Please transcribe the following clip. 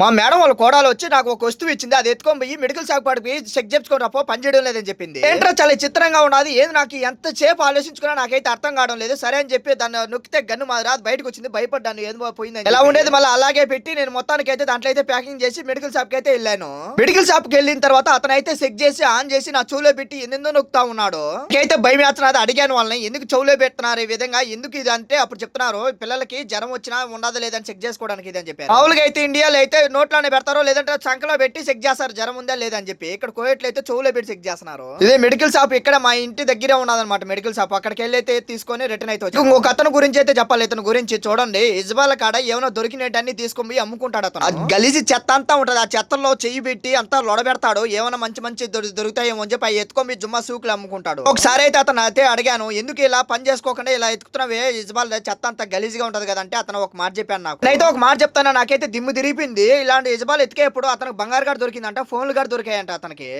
మా మేడం వాళ్ళ కోడలు వచ్చి నాకు ఒక వస్తువు ఇచ్చింది అది ఎత్తుకొని పోయి మెడికల్ షాప్ కాడికి చెక్ చేసుకొని రాపో పని చేయడం లేదని చెప్పింది. ఏంట్రా చాలా చిత్రంగా ఉన్నది? ఏది నాకు ఎంత సేపు ఆలోచించుకున్నా నాకైతే అర్థం కావడం లేదు. సరే అని చెప్పి దాన్ని నొక్కితే గన్ను మా రాదు బయటకు వచ్చింది భయపడ్డాను ఏదో పోయింది ఎలా ఉండేది? మళ్ళీ అలాగే పెట్టి నేను మొత్తానికి అయితే దాంట్లో అయితే ప్యాకింగ్ చేసి మెడికల్ షాప్కి అయితే వెళ్ళాను. మెడికల్ షాప్కి వెళ్ళిన తర్వాత అతను అయితే చెక్ చేసి ఆన్ చేసి నా చెవులో పెట్టి ఎన్నెందో నొక్కుతా ఉన్నాడు. అయితే భయం వేస్తున్నది అడిగాను వాళ్ళని ఎందుకు చెవులో పెడుతున్నారు ఈ విధంగా ఎందుకు ఇది అంటే అప్పుడు చెప్తున్నారు పిల్లలకి జ్వరం వచ్చినా ఉండదు లేదని చెక్ చేసుకోవడానికి ఇది అని చెప్పారు. మామూలుగా అయితే ఇండియాలో అయితే నోట్లోనే పెడతారో లేదంటే చంకలో పెట్టి చెక్ చేస్తారు జ్వరం ఉందా లేదని చెప్పి. ఇక్కడ కోయట్లో అయితే చెవులో పెట్టి చెక్ చేస్తున్నారు. ఇదే మెడికల్ షాప్ ఇక్కడ మా ఇంటి దగ్గరే ఉన్నదన్నమాట మెడికల్ షాప్. అక్కడికి వెళ్ళి అయితే తీసుకొని రిటర్న్ అయితే వచ్చాను. ఇంకొక అతను గురించి అయితే చెప్పాలి ఇతను గురించి చూడండి. ఇజ్బాల కాడ ఏమైనా దొరికినట్టు తీసుకొని పోయి అమ్ముకుంటాడు అతను. ఆ గలీజి చెత్త అంతా ఉంటది. ఆ చెత్తలో చెయ్యి పెట్టి అంతా లొడబెడతాడు. ఏమైనా మంచి మంచి దొరి- దొరుకుతాయేమో అని చెప్పి అవి ఎత్తుకొని జుమ్మా సూకులు అమ్ముకుంటాడు. ఒకసారి అయితే అతను అయితే అడిగాను ఎందుకు ఇలా పని చేసుకోకుండా ఇలా ఎత్తుకుతున్నావే? ఇజ్బాల్ చెత్త అంతా గలీజ్గా ఉంటది కదంటే అతను ఒక మాట చెప్పాను నాకు. అయితే ఒక మాట చెప్తాను నాకైతే దిమ్ము తిరిగిపోయింది. ఇలాంటి యజమాని ఎత్తికేప్పుడు అతనికి బంగారు గారు దొరికిందంట ఫోన్లు గారు దొరికాయంట అతనికి.